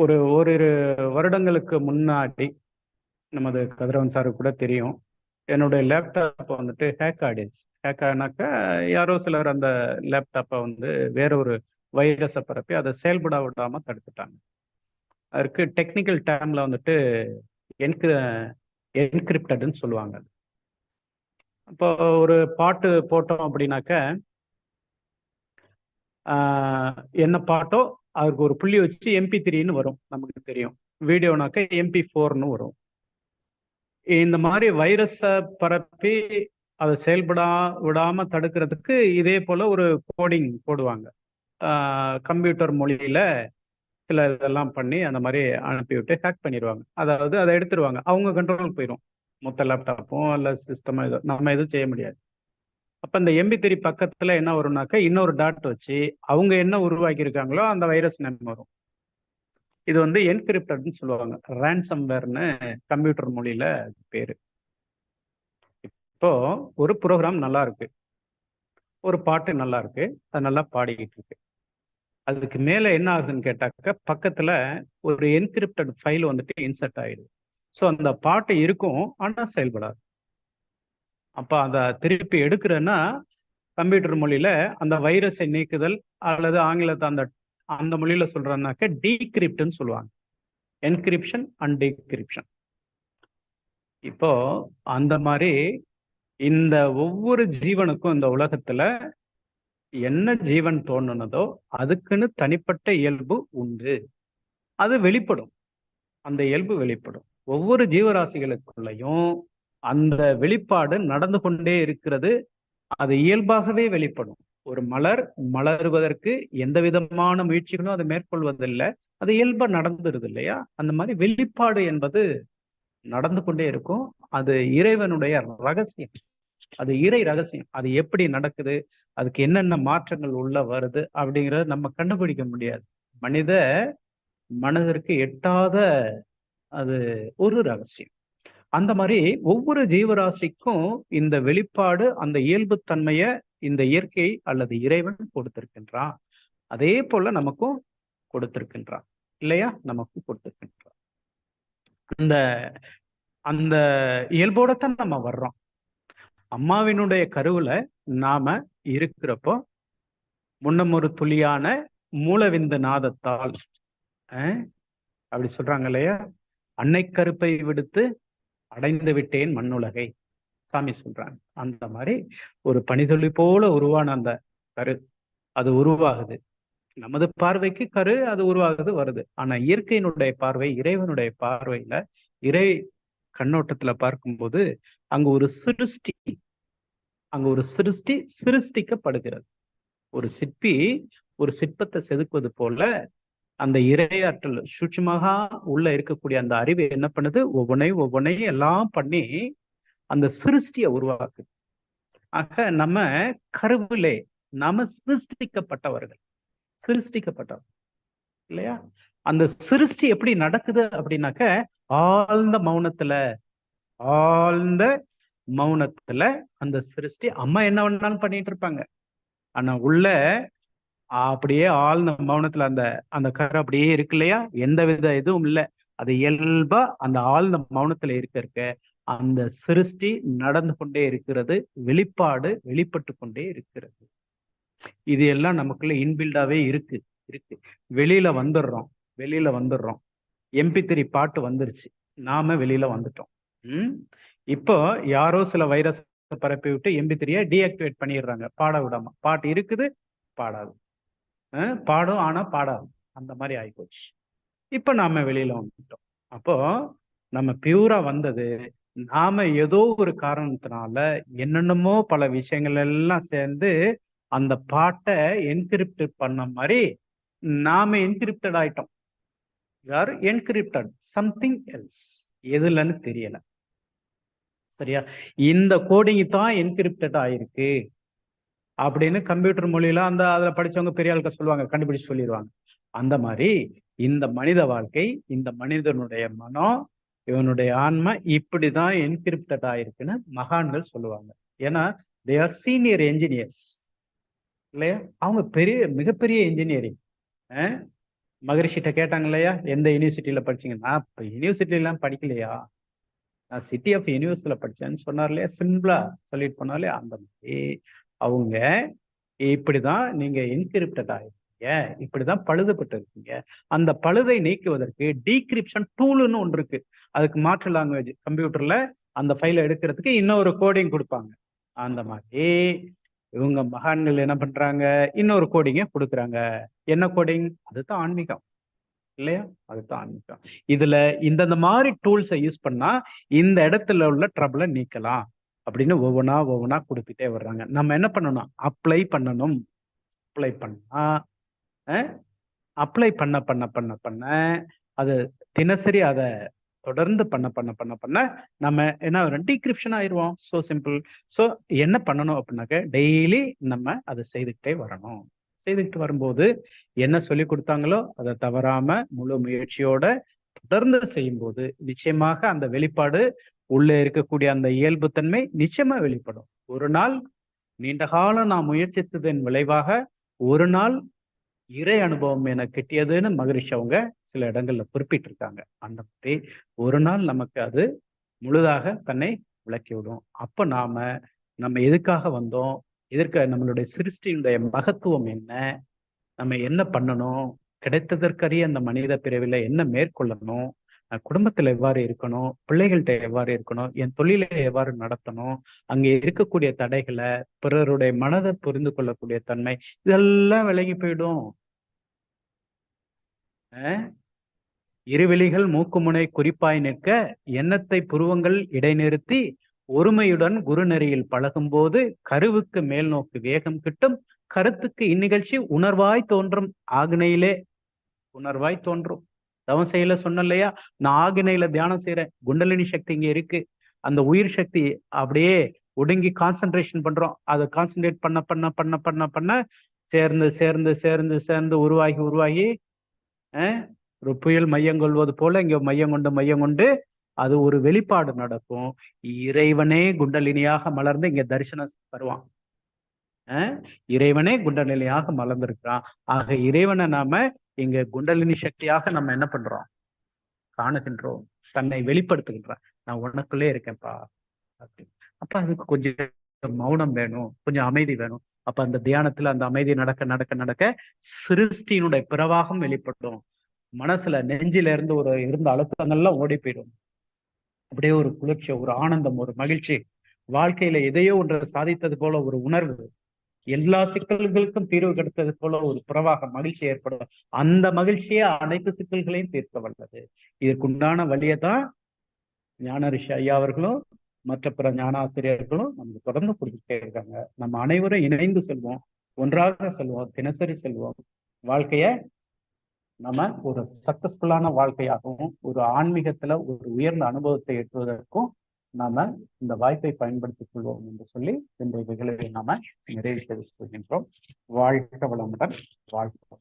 ஒரு ஓரிரு வருடங்களுக்கு முன்னாடி நமது கதிரவன் சாருக்கு கூட தெரியும். என்னுடைய லேப்டாப் வந்துட்டு ஹேக் ஆடிச்சு ஹேக் ஆனாக்கா யாரோ சிலர் அந்த லேப்டாப்பை வந்து வேற ஒரு வைரஸை பரப்பி அதை செயல்பட விடாம தடுத்துட்டாங்க. அதற்கு டெக்னிக்கல் டேம்ல வந்துட்டு என்கிரி என்கிரிப்டட்னு சொல்லுவாங்க இப்போ ஒரு பாட்டு போட்டோம் அப்படின்னாக்க என்ன பாட்டோ அதுக்கு ஒரு புள்ளி வச்சு எம்பி த்ரீன்னு வரும் நமக்கு தெரியும். வீடியோனாக்க எம்பி ஃபோர்னு வரும். இந்த மாதிரி வைரஸை பரப்பி அதை செயல்படா விடாம தடுக்கிறதுக்கு இதே போல ஒரு கோடிங் போடுவாங்க. கம்ப்யூட்டர் மொழியில சில இதெல்லாம் பண்ணி அந்த மாதிரி அனுப்பிவிட்டு ஹேக் பண்ணிடுவாங்க அதாவது அதை எடுத்துருவாங்க. அவங்க கண்ட்ரோல் போயிடும் மொத்த லேப்டாப்பும் இல்லை சிஸ்டமோ இதோ நம்ம எதுவும் செய்ய முடியாது. அப்போ இந்த எம்பி த்ரீ பக்கத்தில் என்ன வரும்னாக்கா இன்னொரு டாட் வச்சு அவங்க என்ன உருவாக்கியிருக்காங்களோ அந்த வைரஸ் நேம் வரும். இது வந்து என்கிரிப்டட்னு சொல்லுவாங்க. ரேன்சம்வேர்னு கம்ப்யூட்டர் மொழியில பேரு. இப்போ ஒரு ப்ரோக்ராம் நல்லா இருக்கு ஒரு பாட்டு நல்லா இருக்கு அது நல்லா பாடிக்கிட்டு இருக்கு அதுக்கு மேல என்ன ஆகுதுன்னு கேட்டாக்க பக்கத்துல ஒரு என்கிரிப்டட் ஃபைல் வந்துட்டு இன்சர்ட் ஆயிடுது. ஸோ அந்த பாட்டு இருக்கும் ஆனால் செயல்படாது. அப்போ அதை திருப்பி எடுக்கிறேன்னா கம்ப்யூட்டர் மொழியில அந்த வைரஸை நீக்குதல் அல்லது ஆங்கிலத்தை அந்த அந்த மொழியில சொல்றேன்னாக்க டீக்ரிப்ட்னு சொல்லுவாங்க. என்கிரிப்ஷன் அண்ட் டீக்ரிப்ஷன் இப்போ அந்த மாதிரி இந்த ஒவ்வொரு ஜீவனுக்கும் இந்த உலகத்துல என்ன ஜீவன் தோணுனதோ அதுக்குன்னு தனிப்பட்ட இயல்பு உண்டு. அது வெளிப்படும். அந்த இயல்பு வெளிப்படும். ஒவ்வொரு ஜீவராசிகளுக்குள்ளயும் அந்த வெளிப்பாடு நடந்து கொண்டே இருக்கிறது. அது இயல்பாகவே வெளிப்படும். ஒரு மலர் மலருவதற்கு எந்த விதமான முயற்சிகளும் அதை மேற்கொள்வதில்லை. அது இயல்பா நடந்துருது இல்லையா? அந்த மாதிரி வெளிப்பாடு என்பது நடந்து கொண்டே இருக்கும். அது இறைவனுடைய ரகசியம். அது இறை ரகசியம். அது எப்படி நடக்குது? அதுக்கு என்னென்ன மாற்றங்கள் உள்ள வருது? அப்படிங்கறத நம்ம கண்டுபிடிக்க முடியாது. மனித மனதிற்கு எட்டாத அது ஒரு ரகசியம். அந்த மாதிரி ஒவ்வொரு ஜீவராசிக்கும் இந்த வெளிப்பாடு அந்த இயல்புத்தன்மைய இந்த இயற்கை அல்லது இறைவன் கொடுத்திருக்கின்றான். அதே போல நமக்கும் கொடுத்திருக்கின்றான். இல்லையா? நமக்கும் கொடுத்திருக்கின்றான். அந்த அந்த இயல்போடத்தான் நம்ம வர்றோம். அம்மாவினுடைய கருவுல நாம இருக்கிறப்போ முன்னம் ஒரு துளியான மூலவிந்த நாதத்தால் அப்படி சொல்றாங்க இல்லையா? அன்னை கருப்பை விடுத்து அடைந்து விட்டேன் மண்ணுலகை. சாமி சொல்றாங்க. அந்த மாதிரி ஒரு பனிதுளி போல உருவான அந்த கரு அது உருவாகுது. நமது பார்வைக்கு கரு அது உருவாகுது வருது. ஆனா இயற்கையினுடைய பார்வை இறைவனுடைய பார்வையில இறை கண்ணோட்டத்துல பார்க்கும்போது அங்க ஒரு சிருஷ்டி அங்க ஒரு சிருஷ்டி சிருஷ்டிக்கப்படுகிறது. ஒரு சிற்பி ஒரு சிற்பத்தை செதுக்குவது போல அந்த இரையாற்றல் சூட்சமாக உள்ள இருக்கக்கூடிய அந்த அறிவு என்ன பண்ணுது? ஒவ்வொன்றையும் ஒவ்வொன்றையும் எல்லாம் பண்ணி அந்த சிருஷ்டியை உருவாக்குது. ஆக நம்ம கருவிலே நாம சிருஷ்டிக்கப்பட்டவர்கள். சிருஷ்டிக்கப்பட்டவர். இல்லையா? அந்த சிருஷ்டி எப்படி நடக்குது அப்படின்னாக்க ஆழ்ந்த மௌனத்துல ஆழ்ந்த மௌனத்துல அந்த சிருஷ்டி அம்மா என்ன வேணாலும் பண்ணிட்டு இருப்பாங்க. ஆனா உள்ள அப்படியே ஆழ்ந்த மௌனத்துல அந்த அந்த கரு அப்படியே இருக்கு இல்லையா? எந்த வித இதுவும் இல்லை. அது இயல்பா அந்த ஆழ்ந்த மௌனத்துல இருக்க இருக்க அந்த சிருஷ்டி நடந்து கொண்டே இருக்கிறது வெளிப்பாடு வெளிப்பட்டு கொண்டே இருக்கிறது. இது எல்லாம் நமக்குள்ள இன்பில்டாவே இருக்கு இருக்கு. வெளியில வந்துடுறோம் வெளியில வந்துடுறோம். எம்பி த்ரீ பாட்டு வந்துருச்சு. நாம வெளியில வந்துட்டோம். உம் இப்போ யாரோ சில வைரஸ் பரப்பி விட்டு எம்பி த்ரீயை டீஆக்டிவேட் பண்ணிடுறாங்க. பாட விடாம. பாட்டு இருக்குது பாடாது. பாடும் ஆனா பாடாது. அந்த மாதிரி ஆகிப்போச்சு இப்ப நாம வெளியில வந்துட்டோம். அப்போ நம்ம பியூரா வந்தது நாம ஏதோ ஒரு காரணத்தினால என்னென்னமோ பல விஷயங்கள் எல்லாம் சேர்ந்து அந்த பாட்டை என்கிரிப்ட் பண்ண மாதிரி நாம என்கிரிப்டட் ஆயிட்டோம். யார்? என்கிரிப்டட் சம்திங் எல்ஸ் எதுலன்னு தெரியல. சரியா? இந்த கோடிங் தான் என்கிரிப்டட் ஆயிருக்கு. அப்படின்னு கம்ப்யூட்டர் மொழியில அந்த அதில் படிச்சவங்க பெரிய ஆளுக்க சொல்லுவாங்க கண்டுபிடிச்சு சொல்லிடுவாங்க அந்த மாதிரி இந்த மனித வாழ்க்கை இந்த மனிதனுடைய மனம் இவனுடைய ஆன்மா இப்படிதான் என்கிரிப்டட் ஆயிருக்குன்னு மகான்கள் சொல்லுவாங்க. ஏன்னா தே ஆர் சீனியர் என்ஜினியர்ஸ் இல்லையா? அவங்க பெரிய மிகப்பெரிய இன்ஜினியரிங் மகரிஷிட்ட கேட்டாங்க இல்லையா? எந்த யூனிவர்சிட்டியில படிச்சீங்க? நான் இப்போ யூனிவர்சிட்டிலாம் படிக்கலையா? நான் சிட்டி ஆஃப் யூனிவர்ஸில் படிச்சேன்னு சொன்னார் இல்லையா? சிம்பிளா சொல்லிட்டு போனாலே அந்த மாதிரி. அவங்க இப்படிதான் நீங்க என்கிரிப்டட் ஆயிருக்கீங்க. இப்படிதான் பழுதுபட்டு இருக்கீங்க அந்த பழுதை நீக்குவதற்கு டீக்ரிப்ஷன் டூல்னு ஒன்று இருக்கு. அதுக்கு மாற்று லாங்குவேஜ் கம்ப்யூட்டர்ல அந்த ஃபைலை எடுக்கிறதுக்கு இன்னொரு கோடிங் கொடுப்பாங்க. அந்த மாதிரி இவங்க மகான்கள் என்ன பண்றாங்க? இன்னொரு கோடிங்க கொடுக்குறாங்க. என்ன கோடிங் அதுதான் ஆன்மீகம். இல்லையா? அதுதான் ஆன்மீகம். இதுல இந்தந்த மாதிரி டூல்ஸை யூஸ் பண்ணா இந்த இடத்துல உள்ள ட்ரபிளை நீக்கலாம். அப்படின்னு ஒவ்வொன்றா ஒவ்வொன்றா கொடுத்துட்டே வர்றாங்க. நம்ம என்ன பண்ணணும்? அப்ளை பண்ணணும். அப்ளை பண்ணா அப்ளை பண்ண பண்ண பண்ண பண்ண அது தினசரி அதை தொடர்ந்து பண்ண பண்ண பண்ண பண்ண நம்ம என்ன வரும் டிகிரிப்ஷன் ஆயிடுவோம். ஸோ சிம்பிள் ஸோ என்ன பண்ணணும் அப்படின்னாக்க டெய்லி நம்ம அதை செய்துக்கிட்டே வரணும். செய்துக்கிட்டு வரும்போது என்ன சொல்லி கொடுத்தாங்களோ அதை தவறாம முழு முயற்சியோட தொடர்ந்து செய்யும்போது நிச்சயமாக அந்த வெளிப்பாடு உள்ளே இருக்கக்கூடிய அந்த இயல்புத்தன்மை நிச்சயமா வெளிப்படும். ஒரு நாள் நீண்ட காலம் நான் முயற்சித்ததன் விளைவாக ஒரு நாள் இறை அனுபவம் என கிட்டியதுன்னு மகரிஷி அவங்க சில இடங்கள்ல குறிப்பிட்டிருக்காங்க. அந்த மாதிரி ஒரு நாள் நமக்கு அது முழுதாக தன்னை விளக்கி விடும். அப்ப நாம நம்ம எதுக்காக வந்தோம்? எதற்க நம்மளுடைய சிருஷ்டியினுடைய மகத்துவம் என்ன? நம்ம என்ன பண்ணணும்? கிடைத்ததற்கரிய அந்த மனித பிரிவில் என்ன மேற்கொள்ளணும்? குடும்பத்துல எவ்வாறு இருக்கணும் பிள்ளைகள்கிட்ட எவ்வாறு இருக்கணும் என் தொழிலை எவ்வாறு நடத்தணும் அங்க இருக்கக்கூடிய தடைகளை பிறருடைய மனதை புரிந்து கொள்ளக்கூடிய தன்மை இதெல்லாம் விலகி போயிடும். இருவெளிகள் மூக்குமுனை குறிப்பாய் நிற்க எண்ணத்தை புருவங்கள் இடைநிறுத்தி ஒருமையுடன் குருநெறியில் பழகும் போது கருவுக்கு மேல் நோக்கு வேகம் கிட்டும் கருத்துக்கு இந்நிகழ்ச்சி உணர்வாய் தோன்றும் ஆக்னையிலே உணர்வாய் தோன்றும். தவம் செய்யல சொன்ன இல்லையா நான் ஆகினையில தியானம் செய்யறேன் குண்டலினி சக்தி இங்க இருக்கு. அந்த உயிர் சக்தி அப்படியே ஒடுங்கி கான்சென்ட்ரேஷன் பண்றோம். அதை கான்சென்ட்ரேட் பண்ண பண்ண பண்ண பண்ண பண்ண சேர்ந்து சேர்ந்து சேர்ந்து சேர்ந்து உருவாகி உருவாகி ஒரு புயல் மையம் கொள்வது போல இங்க மையம் கொண்டு மையம் கொண்டு அது ஒரு வெளிப்பாடு நடக்கும். இறைவனே குண்டலினியாக மலர்ந்து இங்க தரிசனம் வருவான். இறைவனே குண்டலினியாக மலர்ந்திருக்கிறான். ஆக இறைவனை நாம இங்க குண்டலினி சக்தியாக நம்ம என்ன பண்றோம்? காணுகின்றோம். தன்னை வெளிப்படுத்துகின்றான் நான் உனக்குள்ளே இருக்கேன்ப்பா அப்ப அதுக்கு கொஞ்சம் மௌனம் வேணும் கொஞ்சம் அமைதி வேணும். அப்ப அந்த தியானத்துல அந்த அமைதி நடக்க நடக்க நடக்க சிருஷ்டியினுடைய பிறவாகம் வெளிப்படும். மனசுல நெஞ்சில இருந்து ஒரு இருந்த அழுத்தங்கள்லாம் ஓடி போயிடும். அப்படியே ஒரு குளிர்ச்சி ஒரு ஆனந்தம் ஒரு மகிழ்ச்சி. வாழ்க்கையில எதையோ ஒன்று சாதித்தது போல ஒரு உணர்வு. எல்லா சிக்கல்களுக்கும் தீர்வு கிடைத்தது போல ஒரு புறவாக மகிழ்ச்சி ஏற்படும். அந்த மகிழ்ச்சியே அனைத்து சிக்கல்களையும் தீர்க்க வல்லது. இதற்குண்டான வழியை தான் ஞான ரிஷி ஐயா அவர்களும் மற்ற பிற ஞானாசிரியர்களும் நமக்கு தொடர்ந்து கொடுத்துட்டே இருக்காங்க. நம்ம அனைவரும் இணைந்து செல்வோம். ஒன்றாக செல்வோம். தினசரி செல்வோம். வாழ்க்கைய நம்ம ஒரு சக்சஸ்ஃபுல்லான வாழ்க்கையாகவும் ஒரு ஆன்மீகத்துல ஒரு உயர்ந்த அனுபவத்தை எட்டுவதற்கும் நாம இந்த வாய்ப்பை பயன்படுத்திக் கொள்வோம் என்று சொல்லி இந்த நிகழ்வை நாம நிறைவு செய்து கொள்கின்றோம். வாழ்க வளமுடன் வாழ்க்கை